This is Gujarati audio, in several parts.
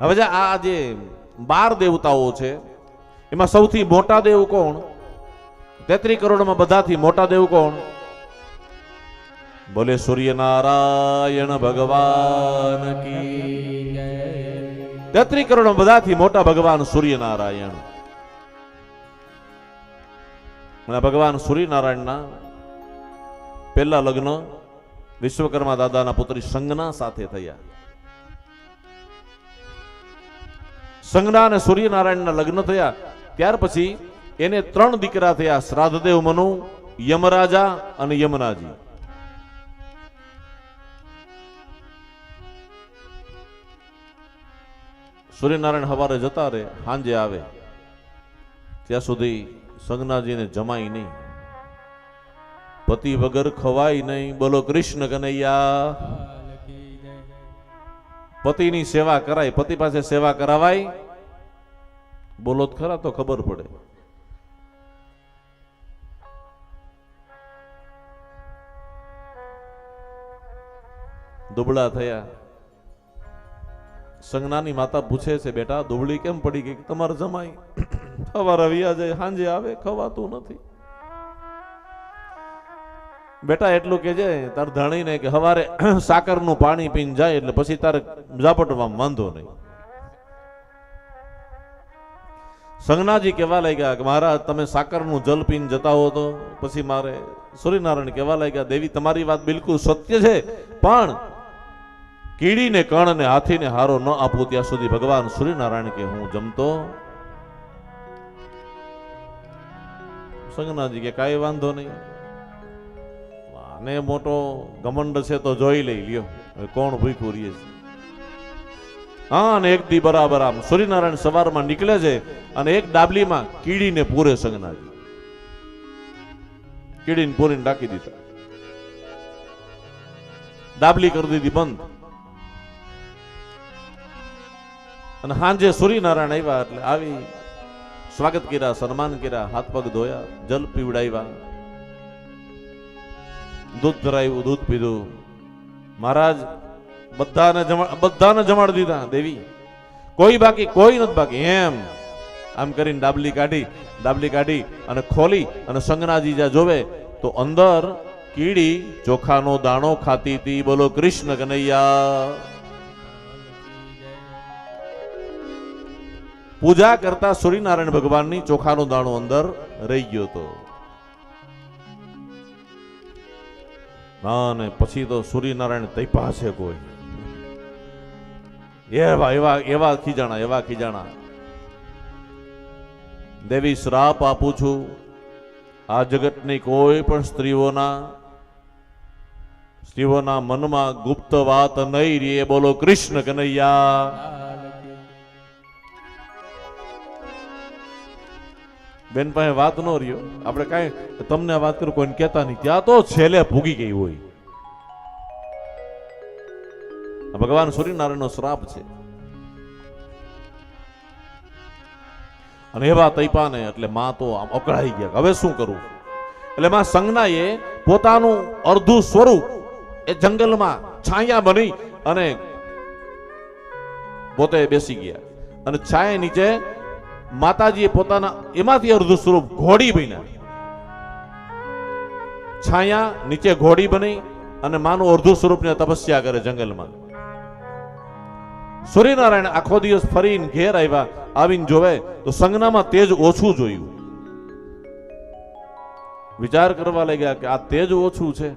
હવે જે આ જે બાર દેવતાઓ છે, એમાં સૌથી મોટા દેવ કોણ? તેત્રી કરોડમાં બધાથી મોટા દેવ કોણ? બોલે સૂર્યનારાયણ ભગવાન તેત્રી કરોડ બધાથી મોટા ભગવાન સૂર્યનારાયણ. ભગવાન સૂર્યનારાયણના પહેલા લગ્ન વિશ્વકર્મા દાદાના પુત્રી સંજ્ઞા સાથે થયા. સંજ્ઞા અને સૂર્યનારાયણના લગ્ન થયા. ત્યાર પછી એને ત્રણ દીકરા થયા, શ્રાદ્ધદેવ મનુ, યમરાજા અને યમનાજી. સૂર્યનારાયણ હવારે જતા રહે સાંજે આવે. ત્યાં સુધી સંજ્ઞાજીને જમાય નહીં. પતિ વગર ખવાય નહીં. બોલો કૃષ્ણ કનૈયા. પતિની સેવા કરાય, પતિ પાસે સેવા કરાવાય? બોલો ખરા, તો ખબર પડે. દુબળા થયા. સંજ્ઞાની માતા પૂછે છે, બેટા, દુબળી કેમ પડી ગઈ? તમારે જમાય ખવા રવિયા જાય સાંજે આવે, ખવાતું નથી. બેટા એટલું કે છે તાર ધણીને કે હવારે સાકરનું પાણી પીને જાય, એટલે પછી તારે ઝાપટવામાં વાંધો નહીં. સંજ્ઞાજી કહેવા લાગ્યા કે મહારાજ, તમે સાકરનું જલ પીને જતા હો તો પછી મારે સૂર્યનારાયણ કહેવા લાગ્યા, દેવી, તમારી વાત બિલકુલ સત્ય છે, પણ કીડીને કણ હાથીને હારો ન આપું ત્યાં સુધી ભગવાન સૂર્યનારાયણ કે હું જમતો સંજ્ઞાજી કે કાંઈ વાંધો નહીં. આને મોટો ગમંડ છે તો જોઈ લઈ લ્યો. કોણ ભૂખ્યું રહીએ છે? હા અને એક દી બરાબર આમ. સૂર્યનારાયણ સવારમાં નીકળે છે અને એક ડાબલીમાં કીડીને પૂરે સંગનાજી કીડીને પૂરીને ડાકી દીધા. ડાબલી કરી દીધી બંધ. અને સાંજે સૂર્યનારાયણ આવ્યા એટલે આવી સ્વાગત કર્યા, સન્માન કર્યા, હાથ પગ ધોયા, જલ પીવડાવ્યા. દૂધ ધરાવ્યું, દૂધ પીધું. મહારાજ બધાને જમા બધાને જમાડી દીધા દેવી. કોઈ બાકી, કોઈ નથી બાકી. એમ. આમ કરીને ડાબલી કાઢી ડાબલી કાઢી અને ખોલી અને સંગનાજી જોવે તો અંદર કીડી, ચોખાનો દાણો ખાતી હતી. બોલો, કૃષ્ણ કનૈયા. પૂજા કરતા સૂર્યનારાયણ ભગવાનની ચોખાનો દાણો અંદર રહી ગયો હતો. અને પછી તો સૂર્યનારાયણ તૈપા છે કોઈ. એવા એવા એવા ખીજાણા એવા ખીજાણા. દેવી, શ્રાપ આપું છું. આ જગતની કોઈ પણ સ્ત્રીઓના સ્ત્રીઓના મનમાં ગુપ્ત વાત નહીં રે બોલો, કૃષ્ણ કનૈયા. બેન પાસે વાત ન રહ્યો. આપણે કાંઈ, તમને વાત કરું, કોઈને કહેતા નહીં. ત્યાં તો છેલ્લે ભૂગી ગઈ હોય. ભગવાન સૂર્યનારાયણનો શ્રાપ છે. અને એવા તૈપાને એટલે માં તો આમ અકળાઈ ગયા હવે શું કરવું એટલે માં સંજ્ઞાએ પોતાનું અર્ધું સ્વરૂપ એ જંગલમાં છાયા બની અને પોતે બેસી ગયા. અને છાયા નીચે માતાજીએ પોતાના એમાંથી અર્ધું સ્વરૂપ ઘોડી બન્યા છાયા નીચે ઘોડી બની અને માનું અર્ધું સ્વરૂપને તપસ્યા કરે જંગલમાં. સૂર્યનારાયણ આખો દિવસ ફરીને ઘેર આવ્યા, આવીને જોવે તો સંજ્ઞામાં તેજ ઓછું જોયું. વિચાર કરવા લાગ્યા કે આ તેજ ઓછું છે.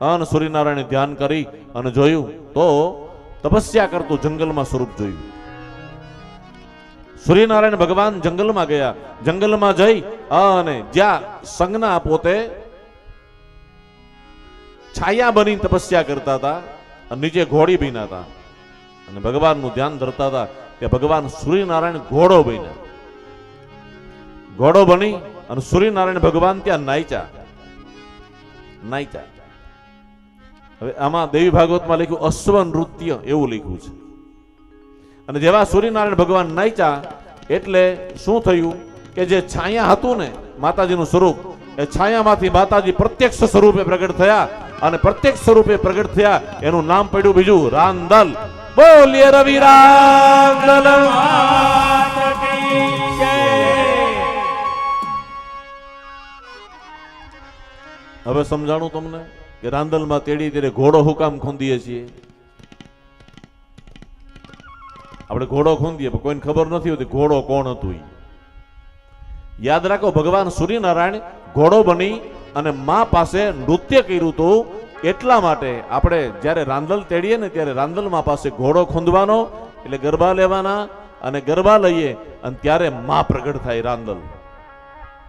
અને સૂર્યનારાયણે ધ્યાન કરી અને જોયું તો તપસ્યા કરતું જંગલમાં સ્વરૂપ જોયું. સૂર્યનારાયણ ભગવાન જંગલમાં ગયા, જંગલમાં જઈ અને જ્યાં સંજ્ઞા પોતે છાયા બની તપસ્યા કરતા હતા નીચે ઘોડી બીના હતા અને ભગવાનનું ધ્યાન ધરતા હતા કે ભગવાન સૂર્યનારાયણ ઘોડો બન્યા. ઘોડો બની અને સૂર્યનારાયણ ભગવાન ત્યાં નાયચા. નાયચા. હવે આમાં દેવી ભાગવતમાં લખ્યું અશ્વ નૃત્ય એવું લખ્યું છે. અને જેવા સૂર્યનારાયણ ભગવાન નાયચા એટલે શું થયું કે જે છાયા હતું ને માતાજીનું સ્વરૂપ, એ છાયામાંથી માતાજી પ્રત્યક્ષ સ્વરૂપે પ્રગટ થયા અને પ્રત્યક્ષ સ્વરૂપે પ્રગટ થયા, એનું નામ પડ્યું બીજું, રાંદલ. બોલીએ રવિ રાંદલ હવે સમજાણું તમને કે રાંદલમાં તેડી તેડે ઘોડો હુકામ ખૂંદીએ છીએ? આપણે ઘોડો ખૂંદીએ કોઈને ખબર નથી હોતી ઘોડો કોણ હતું. યાદ રાખો, ભગવાન સૂર્યનારાયણ ઘોડો બની અને મા પાસે નૃત્ય કર્યું હતું એટલા માટે આપણે જ્યારે રાંદલ તેડીએ ને ત્યારે રાંદલ મા પાસે ઘોડો ખૂંદવાનો, એટલે ગરબા લેવાના અને ગરબા લઈએ અને ત્યારે મા પ્રગટ થાય રાંદલ